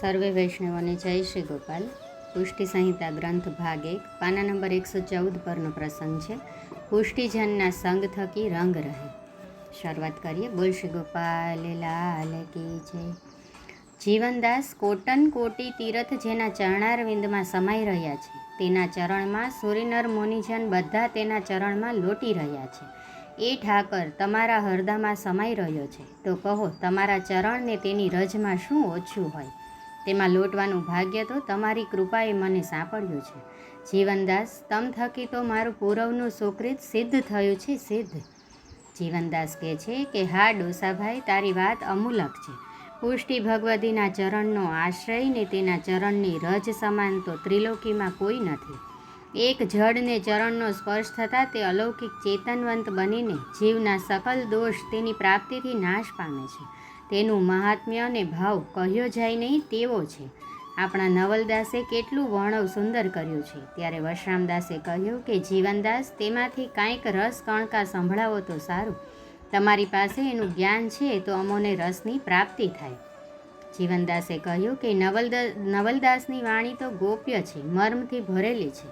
સર્વે વૈષ્ણવોને જય શ્રી ગોપાલ. પુષ્ટિ સંહિતા ગ્રંથ ભાગ એક, પાના નંબર એકસો ચૌદ પરનો પ્રસંગ છે. પુષ્ટિજનના સંગ થકી રંગ રહે. શરૂઆત કરીએ. બોલ શ્રી ગોપાલ, લાલ કી જય. જીવનદાસ કોટન કોટી તીરથ જેના ચરણારવિંદમાં સમાઈ રહ્યા છે. તેના ચરણમાં સૂર્યનર મુનિજન બધા તેના ચરણમાં લોટી રહ્યા છે. એ ઠાકર તમારા હૃદયમાં સમાઈ રહ્યો છે. તો કહો, તમારા ચરણને તેની રજમાં શું ઓછું હોય? તેમાં લોટવાનું ભાગ્ય તો તમારી કૃપાએ મને સાંપડ્યું છે. જીવનદાસ, તમ થકી તો મારું પૂરવનું સુકૃત સિદ્ધ થયું છે, સિદ્ધ. જીવનદાસ કહે છે કે, હા, ડોસાભાઈ, તારી વાત અમૂલક છે. પુષ્ટિ ભગવતીના ચરણનો આશ્રય ને તેના ચરણની રજ સમાન તો ત્રિલોકીમાં કોઈ નથી. એક જળને ચરણનો સ્પર્શ થતાં તે અલૌકિક ચેતનવંત બનીને જીવના સકલ દોષ તેની પ્રાપ્તિથી નાશ પામે છે. તેનું મહાત્મ્ય અને ભાવ કહ્યો જાય નહીં તેવો છે. આપણા નવલદાસે કેટલું વર્ણવ સુંદર કર્યું છે. ત્યારે વશરામદાસે કહ્યું કે, જીવનદાસ, તેમાંથી કાંઈક રસ કણકા સંભળાવો તો સારું. તમારી પાસે એનું જ્ઞાન છે તો અમોને રસની પ્રાપ્તિ થાય. જીવનદાસે કહ્યું કે, નવલદ, નવલદાસની વાણી તો ગોપ્ય છે, મર્મથી ભરેલી છે.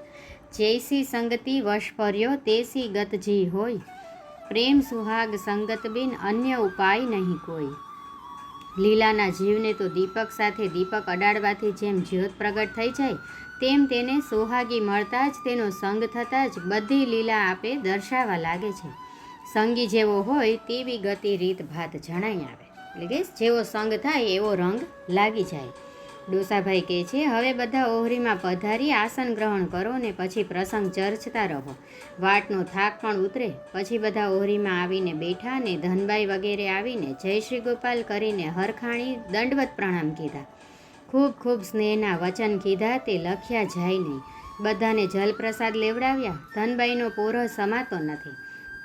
જૈસી સંગતિ વશ પર્યો, તેસી ગતજી હોય. પ્રેમ સુહાગ સંગત બિન અન્ય ઉપાય નહીં કોઈ. લીલાના જીવને તો દીપક સાથે દીપક અડાડવાથી જેમ જ્યોત પ્રગટ થઈ જાય, તેમ તેને સોહાગી મળતા જ તેનો સંગ થતાં જ બધી લીલા આપે દર્શાવવા લાગે છે. સંગી જેવો હોય તેવી ગતિ રીત ભાત જણાઈ આવે. એટલે કે જેવો સંગ થાય એવો રંગ લાગી જાય. ડોસાભાઈ કહે છે, હવે બધા ઓહરીમાં પધારી, આસન ગ્રહણ કરો ને પછી પ્રસંગ ચર્ચતા રહો. વાટનો થાક પણ ઉતરે. પછી બધા ઓહરીમાં આવીને બેઠા ને ધનબાઈ વગેરે આવીને જય શ્રી ગોપાલ કરીને હરખાણી દંડવત પ્રણામ કીધા. ખૂબ ખૂબ સ્નેહના વચન કીધા, તે લખ્યા જાય નહીં. બધાને જલપ્રસાદ લેવડાવ્યા. ધનબાઈનો પોરો સમાતો નથી.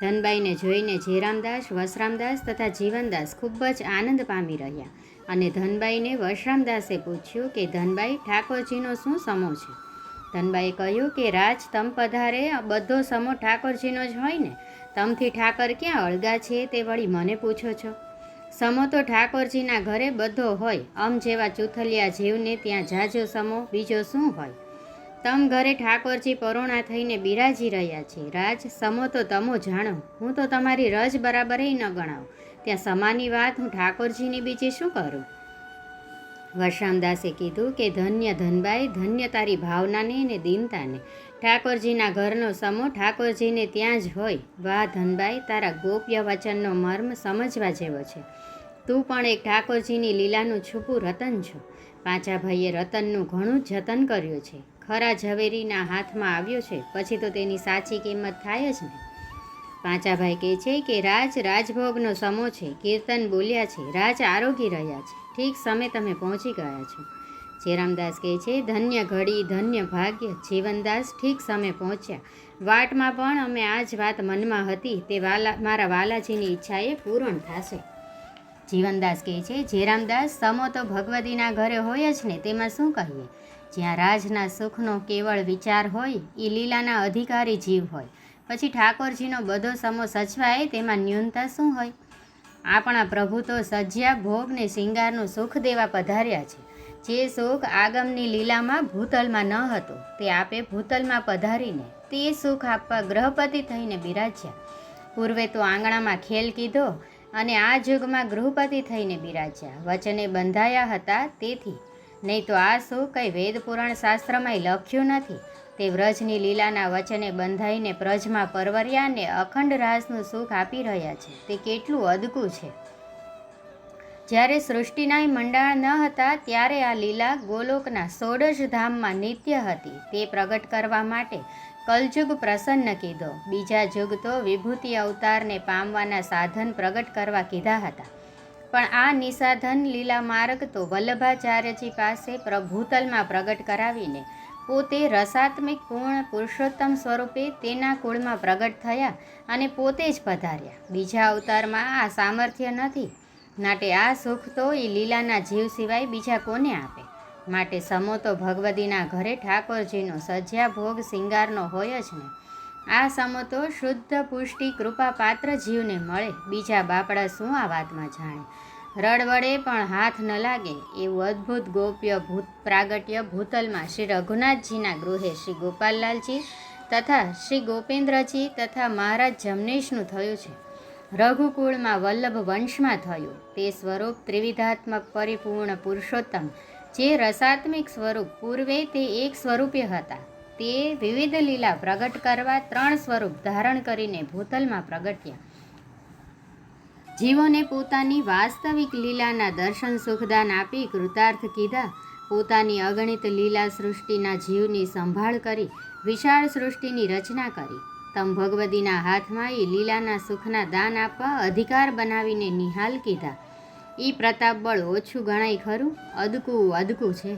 ધનબાઈને જોઈને જયરામદાસ, વસરામદાસ તથા જીવનદાસ ખૂબ જ આનંદ પામી રહ્યા. અને ધનબાઈને વશરામદાસે પૂછ્યું કે, ધનબાઈ, ઠાકોરજીનો શું સમો છે? ધનબાઈએ કહ્યું કે, રાજ તમ પધારે, બધો સમો ઠાકોરજીનો જ હોય ને. તમથી ઠાકર ક્યાં અળગા છે તે વળી મને પૂછો છો. સમો તો ઠાકોરજીના ઘરે બધો હોય. અમ જેવા ચૂથલિયા જીવને ત્યાં જાજો સમો બીજો શું હોય? તમ ઘરે ઠાકોરજી પરોણા થઈને બિરાજી રહ્યા છે. રાજ સમો તો તમો જાણો. હું તો તમારી રજ બરાબર ન ગણાવું. ત્યાં સમાની વાત, હું ઠાકોરજીની બીજી શું કરું? વશરામદાસે કીધું કે, ધન્ય ધનબાઈ, ધન્ય તારી ભાવનાને ને દીનતાને. ઠાકોરજીના ઘરનો સમો ઠાકોરજીને ત્યાં જ હોય. વાહ ધનબાઈ, તારા ગોપ્ય વચનનો મર્મ સમજવા જેવો છે. તું પણ એક ઠાકોરજીની લીલાનું છુપું રતન છો. પાંચા ભાઈએ રતનનું ઘણું જતન કર્યું છે. ખરા ઝવેરીના હાથમાં આવ્યો છે. પછી તો તેની સાચી કિંમત થાય જ ને. પાંચાભાઈ કહે છે કે રાજ રાજભોગનો સમો છે, કીર્તન બોલ્યા છે, રાજ આરોગી રહ્યા છે. ઠીક સમય તમે પહોંચી ગયા છો. જેરામદાસ કહે છે, ધન્ય ઘડી, ધન્ય ભાગ્ય, જીવનદાસ ઠીક સમય પહોંચ્યા. વાટમાં પણ અમે આ જ વાત મનમાં હતી, તે વાલા, મારા વાલાજીની ઈચ્છાએ પૂર્ણ થશે. જીવનદાસ કહે છે જેરામદાસ સમો તો ભગવતીના ઘરે હોય જ ને, તેમાં શું કહીએ? જ્યાં રાજના સુખનો કેવળ વિચાર હોય એ લીલાના અધિકારી જીવ હોય. પછી ઠાકોરજીનો બધો સમો સચવાય, તેમાં ન્યૂનતા શું હોય? આપણા પ્રભુ તો સજ્યા ભોગને શિંગારનું સુખ દેવા પધાર્યા છે. જે સુખ આગમની લીલામાં ભૂતલમાં ન હતો, તે આપે ભૂતલમાં પધારીને તે સુખ આપવા ગ્રહપતિ થઈને બિરાજ્યા. પૂર્વે તો આંગણામાં ખેલ કીધો અને આ યુગમાં ગૃહપતિ થઈને બિરાજ્યા. વચને બંધાયા હતા તેથી. નહીં તો આ સુખ કંઈ વેદ પુરાણ શાસ્ત્રમાં લખ્યું નથી. તે વ્રજની લીલાના વચને બંધાઈને પ્રજમાં પરવર્યાને અખંડ રાસનું સુખ આપી રહ્યા છે. તે કેટલું અદકું છે. જ્યારે સૃષ્ટિના મંડાણ ન હતા, ત્યારે આ લીલા ગોલોકના સોડશ ધામમાં નિત્ય હતી. તે પ્રગટ કરવા માટે કલજુગ પ્રસન્ન કીધો. બીજા જુગ તો વિભૂતિ અવતારને પામવાના સાધન પ્રગટ કરવા કીધા હતા. પણ આ નિસાધન લીલા માર્ગ તો વલ્લભાચાર્યજી પાસે પ્રભૂતલમાં પ્રગટ કરાવીને પોતે રસાત્મિક પૂર્ણ પુરુષોત્તમ સ્વરૂપે તેના કુળમાં પ્રગટ થયા અને પોતે જ પધાર્યા. બીજા અવતારમાં આ સામર્થ્ય નથી. માટે આ સુખ તો એ લીલાના જીવ સિવાય બીજા કોને આપે? માટે સમો તો ભગવતીના ઘરે ઠાકોરજીનો સજ્યા ભોગ શિંગારનો હોય જ ને. આ સમો તો શુદ્ધ પુષ્ટિ કૃપા પાત્ર જીવને મળે. બીજા બાપડા શું આ વાતમાં જાણે? રડવડે પણ હાથ ન લાગે એવું અદ્ભુત ગોપ્ય ભૂત પ્રાગટ્ય ભૂતલમાં શ્રી રઘુનાથજીના ગૃહે શ્રી ગોપાલલાલજી તથા શ્રી ગોપેન્દ્રજી તથા મહારાજ જમનેશનું થયું છે. રઘુકુળમાં વલ્લભ વંશમાં થયું. તે સ્વરૂપ ત્રિવિધાત્મક પરિપૂર્ણ પુરુષોત્તમ. જે રસાત્મિક સ્વરૂપ પૂર્વે તે એક સ્વરૂપે હતા. તે વિવિધ લીલા પ્રગટ કરવા ત્રણ સ્વરૂપ ધારણ કરીને ભૂતલમાં પ્રગટ્યા. જીવોને પોતાની વાસ્તવિક લીલાના દર્શન સુખદાન આપી કૃતાર્થ કીધા. પોતાની અગણિત લીલા સૃષ્ટિના જીવની સંભાળ કરી, વિશાળ સૃષ્ટિની રચના કરી. તમ ભગવતીના હાથમાં એ લીલાના સુખના દાન આપવા અધિકાર બનાવીને નિહાલ કીધા. એ પ્રતાપબળ ઓછું ગણાય ખરું? અદકું અદકું છે.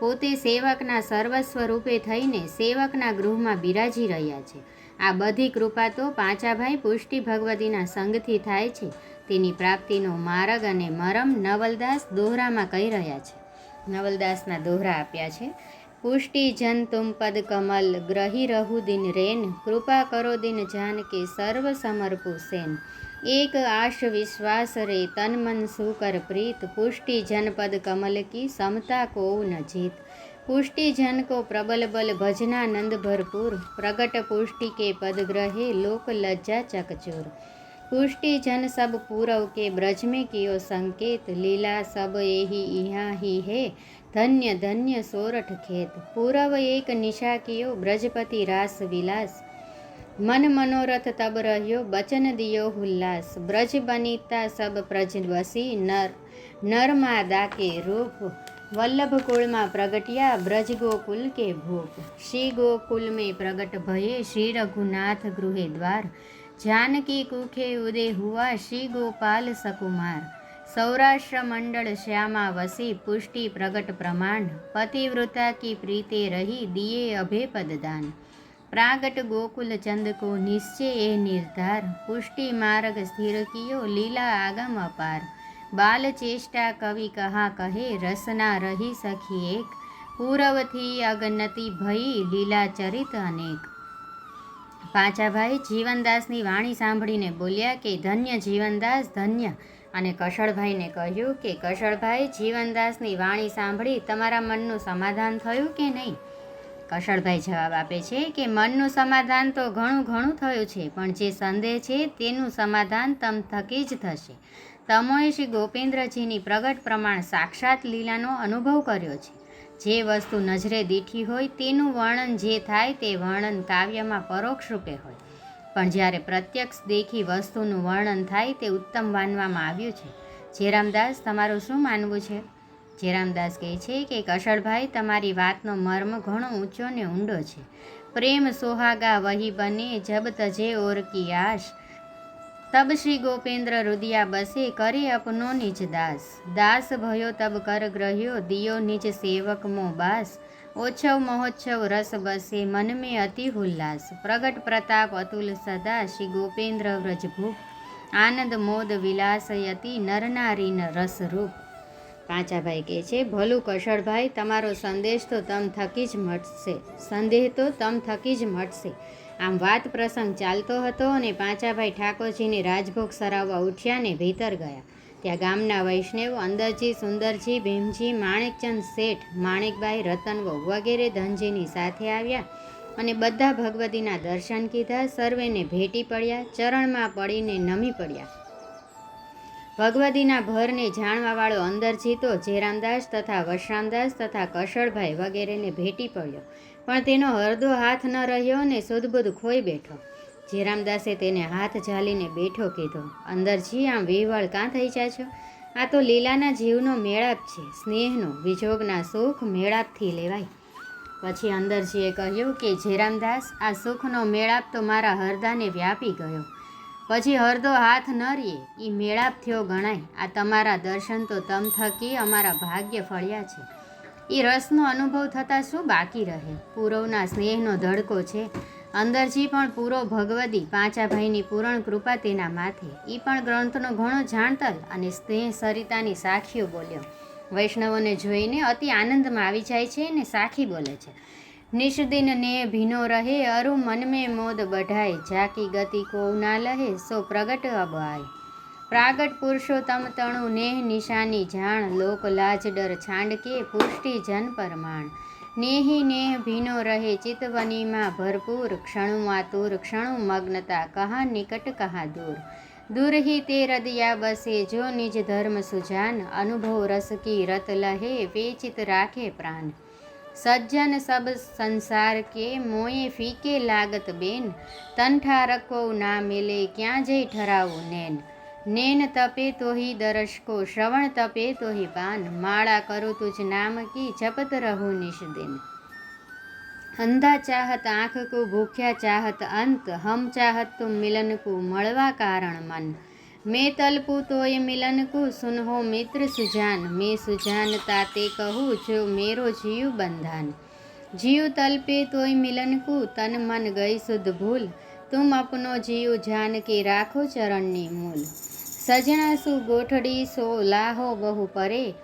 પોતે સેવકના સર્વસ્વ રૂપે થઈને સેવકના ગૃહમાં બિરાજી રહ્યા છે. આ બધી કૃપા તો પાંચાભાઈ પુષ્ટિ ભગવતીના સંગથી થાય છે. તેની પ્રાપ્તિનો માર્ગ અને મરમ નવલદાસ દોહરામાં કહી રહ્યા છે. નવલદાસના દોહરા આપ્યા છે. પુષ્ટિ જન તુમ પદ કમલ, ગ્રહી રહુ દિન રેન, કૃપા કરો દિન જાન કે સર્વ સમર્પુ સેન. એક આશ વિશ્વાસ રે તન મન સુકર પ્રીત, પુષ્ટિ જન પદ કમલ કી સમતા કો ન જીત. કો પ્રબલ બલ ભજના નંદ ભરપૂર, પ્રગટ પુષ્ટિ કે પદ ગ્રહે લોક લज्जा ચકચોર. पुष्टि जन सब पूरव के ब्रज में कियो संकेत। लीला सब यही यहाँ ही है। धन्य धन्य सोरठ खेत। पूरव एक निशा कियो, ब्रजपति रास विलास। मन मनोरथ तब रहियो, बचन दियो हुल्लास। ब्रज बनीता सब प्रज वसी नर नरमादा के रूप। वल्लभ कुल में प्रगटिया, ब्रज गोकुल के भूप। श्री गोकुल में प्रगट भये, श्री रघुनाथ गृहे द्वार। જાનકી કુખે ઉદે હુવા શ્રી ગોપાલ સકુમાર સૌરાષ્ટ્ર મંડળ શ્યામા વસી પુષ્ટિ પ્રગટ પ્રમાણ પતિવ્રતા કી પ્રીતે રહી દિયે અભે પદદાન પ્રાગટ ગોકુલ ચંદ કો નિશ્ચય એ નિર્ધાર પુષ્ટિ માર્ગ સ્થિર કિયો લીલા આગમ અપાર બાલ ચેષ્ટા કવિ કહા કહે રસના રહી સખી એક પૂરવથી અગનતિ ભઈ લીલા ચરિત અનેક પાંચાભાઈ જીવનદાસની વાણી સાંભળીને બોલ્યા કે, ધન્ય જીવનદાસ, ધન્ય. અને કશળભાઈને કહ્યું કે, કશળભાઈ, જીવનદાસની વાણી સાંભળી તમારા મનનું સમાધાન થયું કે નહીં? કશળભાઈ જવાબ આપે છે કે, મનનું સમાધાન તો ઘણું ઘણું થયું છે, પણ જે સંદેહ છે તેનું સમાધાન તમ થકી જ થશે. તમોએ શ્રી ગોપેન્દ્રજીની પ્રગટ પ્રમાણ સાક્ષાત લીલાનો અનુભવ કર્યો છે. જે વસ્તુ નજરે દીઠી હોય તેનું વર્ણન જે થાય તે વર્ણન કાવ્યમાં પરોક્ષ રૂપે હોય. પણ જ્યારે પ્રત્યક્ષ દેખી વસ્તુનું વર્ણન થાય તે ઉત્તમ માનવામાં આવ્યું છે. જેરામદાસ તમારું શું માનવું છે? જેરામદાસ કહે છે કે, કશળભાઈ, તમારી વાતનો મર્મ ઘણો ઊંચો ને ઊંડો છે. પ્રેમ સોહાગા વહી બને જબ તજે ઓર કી આશ. તબ શ્રી ગોપેન્દ્ર રુદિયા બસે કરે અપનો નિજ દાસ. દાસ ભયો તબ કર ગ્રહ્યો, દિયો નિજ સેવક મો બાસ. ઓછવ મહોત્સવ રસ બસે મન મે અતિ ઉલ્લાસ. પ્રગટ પ્રતાપ અતુલ સદા, શ્રી ગોપેન્દ્ર વ્રજભૂપ. આનંદ મોદ વિલાસયતી નરનારીન રસરૂપ પાંચાભાઈ કહે છે, ભલું કશળભાઈ, તમારો સંદેશ તો તમ થકી જ મટશે. સંદેહ તો તમ થકી જ મટશે. આમ વાત પ્રસંગ ચાલતો હતો અને પાંચાભાઈ ઠાકોરજીને રાજભોગ સરાવવા ઉઠ્યા ને ભીતર ગયા. ત્યાં ગામના વૈષ્ણવ, અંદરજી, સુંદરજી, ભીમજી, માણેકચંદ શેઠ માણેકભાઈ રતનવો વગેરે ધનજીની સાથે આવ્યા અને બધા ભગવતીના દર્શન કીધા. સર્વેને ભેટી પડ્યા, ચરણમાં પડીને નમી પડ્યા. ભગવતીના ભરને જાણવાવાળો અંદરજી તો જેરામદાસ તથા વશરામદાસ તથા કશળભાઈ વગેરેને ભેટી પડ્યો. પણ તેનો હરદો હાથ ન રહ્યો ને સુદબુદ ખોઈ બેઠો. જેરામદાસે તેને હાથ ઝાલીને બેઠો કીધો અંદરજી આમ વિહવળ કાં થઈ જાય છો? આ તો લીલાના જીવનો મેળાપ છે, સ્નેહનો, વિજોગના સુખ મેળાપથી લેવાય. પછી અંદરજીએ કહ્યું કે જેરામદાસ આ સુખનો મેળાપ તો મારા હરદાને વ્યાપી ગયો. પછી હરદો હાથ ન રીએ એ મેળાપ થયો ગણાય. આ તમારા દર્શન તો તમ થકી અમારા ભાગ્ય ફળ્યા છે. એ રસનો અનુભવ થતાં શું બાકી રહે? પૂરવના સ્નેહનો ધડકો છે. અંદરજી પણ પૂરો ભગવદી, પાંચાભાઈની પૂરણ કૃપા તેના માથે. એ પણ ગ્રંથનો ઘણો જાણતલ અને સ્નેહ સરિતાની સાખીઓ બોલ્યો. વૈષ્ણવોને જોઈને અતિ આનંદમાં આવી જાય છે અને સાખી બોલે છે. નિષદિન ને ભીનો રહે, અરુ મન મેં મોદ બઢાય. જાકી ગતિ કો ના લહે, સો પ્રગટ અબાય પ્રાગટ પુરુષોત્તમ તણુ નેહ નિશાની જાણ, લોક લાજ ડર છાંડકે પુષ્ટિ જન પરમાણ. નેહી નેહ ભીનો રહે ચિતવનીમાં ભરપૂર, ક્ષણુ આતુર, ક્ષણુ મગ્નતા, કહા નિકટ, કહા દૂર. દૂરહી તે હૃદયા બસે, જો નિજ ધર્મ સુજાન, અનુભવ રસ કી રત લહે, વેચિત રાખે પ્રાણ. સજ્જન સબ સંસાર કે મોએ ફીકે લાગત બેન. તનઠા રકો ના મિલે ક્યાં જઈ ઠરાવું નેન. નેન તપે તોહી દરશકો શ્રવણ તપે તોહી પાન. માળા કરો તુજ નામ કી જપત રહો નિષદિન અંધા ચાહત આંખ કો, ભૂખ્યા ચાહત અંત. હમ ચાહત તુમ મિલન કો મળવા કારણ મન. મેં તલપુ તોય મિલન કુ સુનહો મિત્ર સુજાન. મેં સુજાન તાતે કહું જો મેરો જીવ બંધાન. જીવ તલપે તોય મિલન કુ તન મન ગઈ સુધ ભૂલ. તુમ અપનો જીવ જાન કે રાખો ચરણની મૂલ. સજણા સુ ગોઠડી સો લાહો બહુ પરે.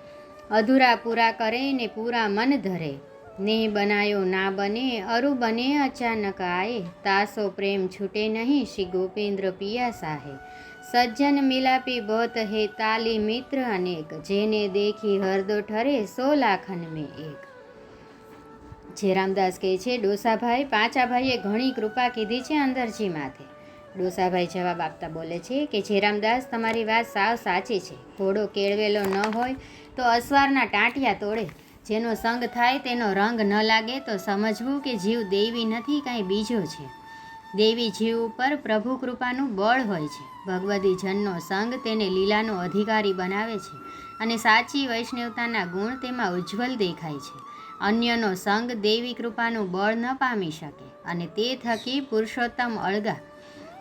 અધૂરા પૂરા કરે ને પૂરા મન ધરે. ને બનાયો ના બને, અરુ બને અચાનક આએ તાસો પ્રેમ છૂટે નહીં શ્રી ગોપેન્દ્ર પિયા સાહે. સજ્જન મિલાપી બત હે તાલી મિત્ર અનેક, જેને દેખી હરદો ઠરે સો લાખન મેં એક. જે રામદાસ કહે છે, ડોસાભાઈ, પાંચાભાઈએ ઘણી કૃપા કીધી છે અંદરજી માથે. ડોસાભાઈ જવાબ આપતા બોલે છે કે જેરામદાસ તમારી વાત સાવ સાચી છે. ઘોડો કેળવેલો ન હોય તો અસવારના ટાંટિયા તોડે. જેનો સંગ થાય તેનો રંગ ન લાગે તો સમજવું કે જીવ દેવી નથી, કાંઈ બીજો છે. દેવી જીવ ઉપર પ્રભુ કૃપાનું બળ હોય છે. ભગવદી જનનો સંગ તેને લીલાનો અધિકારી બનાવે છે અને સાચી વૈષ્ણવતાના ગુણ તેમાં ઉજ્જવલ દેખાય છે. અન્યનો સંગ દેવી કૃપાનું બળ ન પામી શકે અને તે થકી પુરુષોત્તમ અળગા.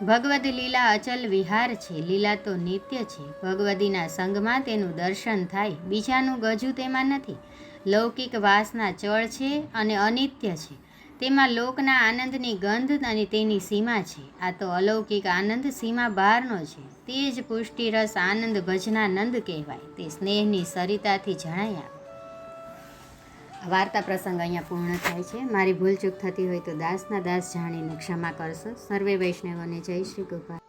ભગવદ લીલા અચલ વિહાર છે, લીલા તો નિત્ય છે. ભગવદીના સંગમાં તેનું દર્શન થાય, બીજાનું ગજુ તેમાં નથી. લૌકિક વાસના ચળ છે અને અનિત્ય છે. તેમાં લોકના આનંદની ગંધ અને તેની સીમા છે. આ તો અલૌકિક આનંદ સીમા બહારનો છે. તે જ પુષ્ટિરસ આનંદ ભજનાનંદ કહેવાય. તે સ્નેહની સરિતાથી જણાય. વાર્તા પ્રસંગ અહીંયા પૂર્ણ થાય છે. મારી ભૂલચૂક થતી હોય તો દાસના દાસ જાણીને ક્ષમા કરશો. સર્વે વૈષ્ણવોને જય શ્રી ગોપાલ.